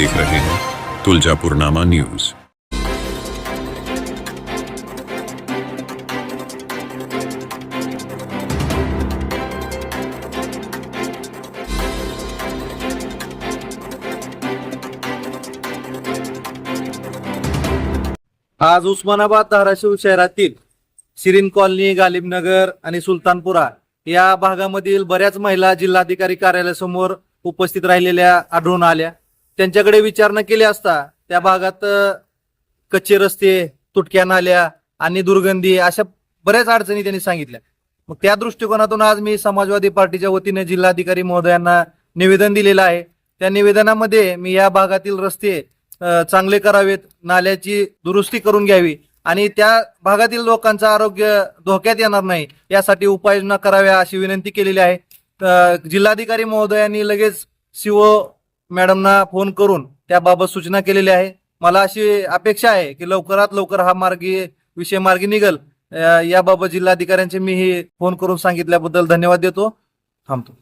देख रहे हैं तुलजापुरनामा न्यूज। आज उस्मानाबाद धाराशिव शहरातील शिरीन कॉलनी गालिबनगर आणि सुलतानपुरा या भागामधील बऱ्याच महिला जिल्हाधिकारी कार्यालयासमोर उपस्थित राहिलेल्या आढळून आल्या. त्यांच्याकडे विचारणा केली असता त्या भागात कच्चे रस्ते तुटक्या नाल्या आणि दुर्गंधी अशा बऱ्याच अडचणी त्यांनी सांगितल्या. मग त्या दृष्टिकोनातून आज मी समाजवादी पार्टीच्या वतीने जिल्हाधिकारी महोदयांना निवेदन दिलेलं आहे. त्या निवेदनामध्ये मी या भागातील रस्ते चांगले करावेत नाल्याची दुरुस्ती करून घ्यावी आणि त्या भागातील लोकांचं आरोग्य धोक्यात येणार नाही यासाठी उपाययोजना कराव्या अशी विनंती केलेली आहे. जिल्हाधिकारी महोदयांनी लगेच सीओ मॅडमना फोन करून त्याबाबत सूचना केलेली आहे. मला अशी अपेक्षा आहे की लवकरात लवकर हा मार्गी विषय मार्गी निघल. याबाबत जिल्हाधिकाऱ्यांचे मी हे फोन करून सांगितल्याबद्दल धन्यवाद देतो. थांबतो.